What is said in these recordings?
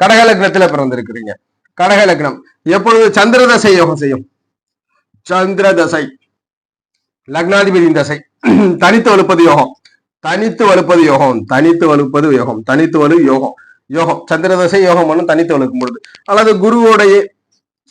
கடகலக்னத்துல பிறந்திருக்கிறீங்க. கடகலக்னம் எப்பொழுது சந்திர தசை யோகம் செய்யும்? சந்திர தசை. லக்னாதிபதியின் தசை. தனித்து வலுப்பது யோகம். தனித்து வலுப்பது யோகம். தனித்து வலுப்பது யோகம். தனித்து வலு யோகம். யோகம். சந்திர தசை யோகம் பண்ணும் தனித்து வலுக்கும் பொழுது. அல்லது குருவோடைய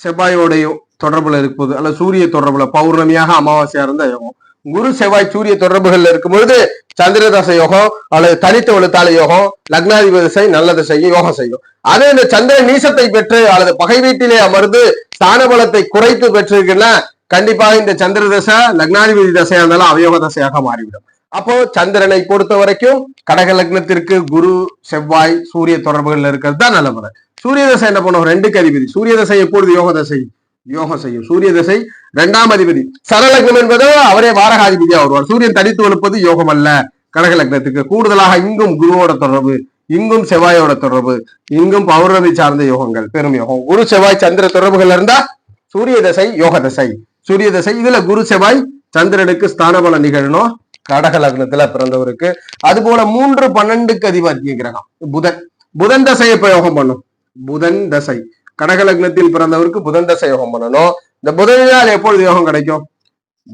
செவ்வாயோடையோ தொடர்புல இருக்கும்போது அல்லது சூரிய தொடர்புல பௌர்ணமியாக அமாவாசையா இருந்தா யோகம். குரு செவ்வாய் சூரிய தொடர்புகள்ல இருக்கும் பொழுது சந்திர தசை யோகம் அல்லது தனித்த வலுத்தால யோகம் லக்னாதிபதி திசை நல்ல திசையும் யோகம் செய்யும். அதே இந்த சந்திர நீசத்தை பெற்று அல்லது பகை வீட்டிலே அமர்ந்து ஸ்தான பலத்தை குறைத்து பெற்றிருக்குன்னா கண்டிப்பாக இந்த சந்திர தசை லக்னாதிபதி தசையா இருந்தாலும் அவயோக தசையாக மாறிவிடும். அப்போ சந்திரனை பொறுத்த வரைக்கும் கடக லக்னத்திற்கு குரு செவ்வாய் சூரிய தொடர்புகள்ல இருக்கிறது தான் நல்ல முறை சூரிய தசை என்ன பண்ணுவோம் ரெண்டுக்கு அதிபதி. சூரிய தசை எப்பொழுது யோக தசை. யோகம் செய்யும். சூரிய தசை இரண்டாம் அதிபதி. சரலக்னம் என்பது அவரே வாரகாதிபதியா வருவார். சூரியன் தனித்து வலுப்பது யோகம் அல்ல. கடகலக்னத்துக்கு கூடுதலாக இங்கும் குருவோட தொடர்பு இங்கும் செவ்வாயோட தொடர்பு இங்கும் பௌர்ணமி சார்ந்த யோகங்கள் பெரும் யோகம். குரு செவ்வாய் சந்திர தொடர்புகள் இருந்தா சூரிய தசை யோக தசை. சூரிய தசை இதுல குரு செவ்வாய் சந்திரனுக்கு ஸ்தானபல நிகழணும். கடக லக்னத்துல பிறந்தவருக்கு. அது போல மூன்று பன்னெண்டுக்கு அதிபத்திய கிரகம் புதன். புதன் தசையை இப்ப யோகம் பண்ணும். புதன் தசை. கடகலக்னத்தில் பிறந்தவருக்கு புதன் தசை யோகம் பண்ணணும். இந்த புதனினால் எப்பொழுது யோகம் கிடைக்கும்?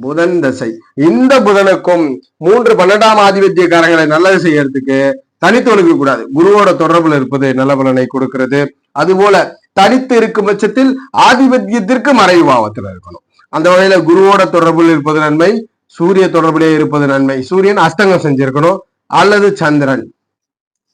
புதன் தசை. இந்த புதனுக்கும் மூன்று பன்னெண்டாம் ஆதிபத்தியக்காரங்களை நல்லது செய்யறதுக்கு தனித்து ஒழுக்க கூடாது குருவோட தொடர்புல இருப்பது நல்ல பலனை கொடுக்கிறது. அதுபோல தனித்து இருக்கும் பட்சத்தில் ஆதிபத்தியத்திற்கு மறைவு பாவத்துல இருக்கணும். அந்த வகையில குருவோட தொடர்பில் இருப்பது நன்மை சூரிய தொடர்பிலே இருப்பது நன்மை. சூரியன் அஸ்தங்கம் செஞ்சிருக்கணும். அல்லது சந்திரன்.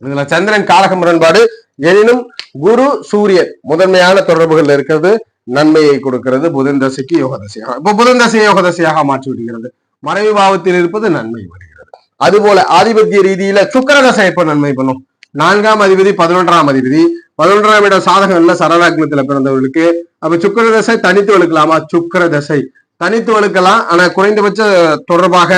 இதுல சந்திரன் காலக முரண்பாடு எனினும் குரு சூரியன் முதன்மையான தொடர்புகள் இருக்கிறது நன்மையை கொடுக்கிறது புதன் தசைக்கு யோக தசையாக இப்ப புதன் தசை யோக தசையாக மாற்றி விடுகிறது. மறைவு பாவத்தில் இருப்பது நன்மை வருகிறது. அதுபோல ஆதிபத்திய ரீதியில சுக்கிர தசை எப்ப நன்மை பண்ணும்? நான்காம் அதிபதி பதினொன்றாம் அதிபதி பதினொன்றாம் இடம் சாதகம் இல்ல பிறந்தவர்களுக்கு அப்ப சுக்கிர தசை தனித்து வழுக்கலாமா? சுக்கிர தசை தனித்து வழுக்கலாம் ஆனா குறைந்தபட்ச தொடர்பாக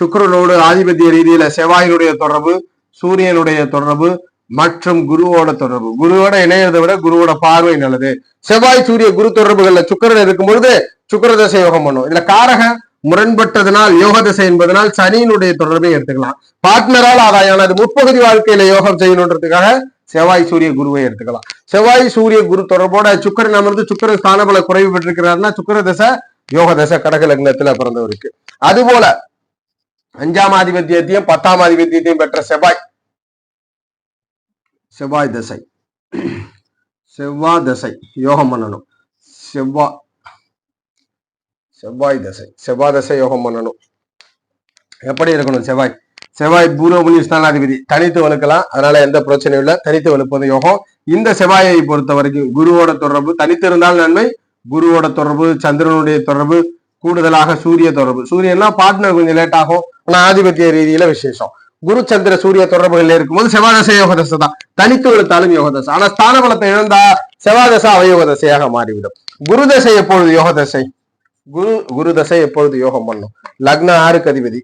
சுக்கரனோடு ஆதிபத்திய ரீதியில செவ்வாயினுடைய தொடர்பு சூரியனுடைய தொடர்பு மற்றும் குருவோட தொடர்பு. குருவோட இணையதை விட குருவோட பார்வை நல்லது. செவ்வாய் சூரிய குரு தொடர்புகள்ல சுக்கிரன் இருக்கும் பொழுது சுக்கர தசை யோகம் பண்ணும். இதுல காரக முரண்பட்டதனால் யோக தசை என்பதனால் சனியினுடைய தொடர்பை எடுத்துக்கலாம். பார்ட்னரால் ஆதாயம் அது முற்பகுதி வாழ்க்கையில யோகம் செய்யணுன்றதுக்காக செவ்வாய் சூரிய குருவை எடுத்துக்கலாம். செவ்வாய் சூரிய குரு தொடர்போட சுக்கரன் அமர்ந்து சுக்கர ஸ்தானபல குறைவு பெற்றிருக்கிறாருன்னா சுக்கர தசை யோக தசை கடக லக்னத்துல பிறந்தவருக்கு. அதுபோல அஞ்சாம் ஆதிபத்தியத்தையும் பத்தாம் ஆதிபத்தியத்தையும் பெற்ற செவ்வாய் செவ்வாய் தசை. செவ்வாய் தசை. யோகம் பண்ணணும். செவ்வாய் செவ்வாய் தசை. செவ்வாய் தசை யோகம் பண்ணணும். எப்படி இருக்கணும் செவ்வாய்? செவ்வாய் பூர்வபுலி ஸ்தானாதிபதி. தனித்து வலுக்கலாம். அதனால எந்த பிரச்சனையும் இல்லை. தனித்து வலுப்பது யோகம். இந்த செவ்வாயை பொறுத்த வரைக்கும் குருவோட தொடர்பு தனித்து இருந்தால் நன்மை. குருவோட தொடர்பு சந்திரனுடைய தொடர்பு கூடுதலாக சூரிய தொடர்பு. சூரியன்னா பார்ட்னர் கொஞ்சம் லேட் ஆகும். ஆனா ஆதிபத்திய ரீதியில விசேஷம். குரு சந்திர சூரிய தொடர்புகள் இருக்கும்போது செவ்வாதசை யோகதசை தான். தனித்து வலுத்தாலும் யோகதசை ஆனா ஸ்தான பலத்தை இழந்தா செவ்வாதசை அவயோக தசையாக மாறிவிடும். குரு தசை எப்பொழுது யோக தசை குரு குரு தசை எப்பொழுது யோகம் பண்ணும்? லக்ன ஆறுக்கு அதிபதி.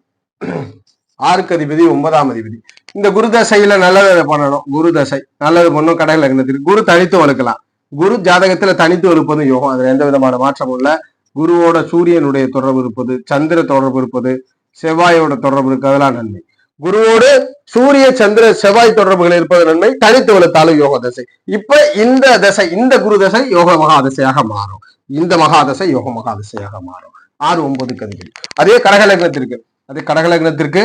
ஆறுக்கு அதிபதி ஒன்பதாம் அதிபதி. இந்த குரு தசையில நல்லது பண்ணணும்? குரு தசை நல்லது பண்ணும் கடை லக்னத்திற்கு குரு தனித்து வளர்க்கலாம் குரு ஜாதகத்துல தனித்து இருப்பதும் யோகம். அதுல எந்த விதமான மாற்றமும் இல்ல. குருவோட சூரியனுடைய தொடர்பு இருப்பது சந்திர தொடர்பு இருப்பது செவ்வாயோட தொடர்பு இருக்கு அதெல்லாம் நன்மை. குருவோடு சூரிய சந்திர செவ்வாய் தொடர்புகள் இருப்பது நன்மை தனித்து வலுத்தாலும் யோக தசை. இப்ப இந்த தசை இந்த குரு தசை யோக மகாதசையாக மாறும். இந்த மகாதசை யோக மகாதசையாக மாறும். ஆறு ஒன்பது கதிபதி அதே கடகலக்னத்திற்கு. அதே கடகலக்னத்திற்கு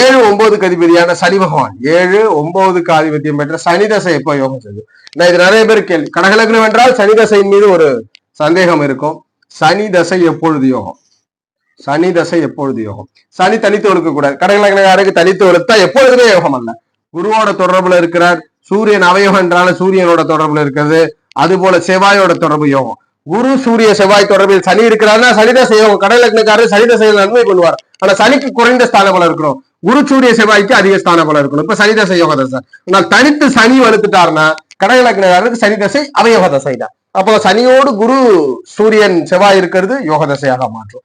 ஏழு ஒன்பது கதிபதியான சனி பகவான். ஏழு ஒன்பதுக்கு ஆதிபத்தியம் பெற்ற சனி தசை எப்ப யோகம் செய்யும் நான் இது நிறைய பேர் கேள்வி. கடகலக்னம் என்றால் சனி தசையின் மீது ஒரு சந்தேகம் இருக்கும். சனி தசை எப்பொழுது யோகம்? சனி தசை எப்பொழுது யோகம்? சனி தனித்து ஒழுக்க கூடாது கடகலக்னக்காரருக்கு தனித்து ஒழுத்தா எப்பொழுதுமே யோகம் அல்ல. குருவோட தொடர்புல இருக்கிறார். சூரியன் அவயோகம் என்றால சூரியனோட தொடர்புல இருக்கிறது. அது போல செவ்வாயோட தொடர்பு யோகம். குரு சூரிய செவ்வாய் தொடர்பில் சனி இருக்கிறாருன்னா சனிதசை யோகம். கடலக்னக்காரர் சனிதசையில் நன்மை பண்ணுவார் ஆனா சனிக்கு குறைந்த ஸ்தான பலம் இருக்கணும் குரு சூரிய செவ்வாய்க்கு அதிக ஸ்தான பலம் இருக்கணும். இப்ப சனிதசை யோக தசை ஆனால் தனித்து சனி வலுத்துட்டாருன்னா கடகலக்னக்காரருக்கு சனிதசை அவயோக தசை தான் அப்போ சனியோடு குரு சூரியன் செவ்வாய் இருக்கிறது யோக தசையாக மாற்றும்.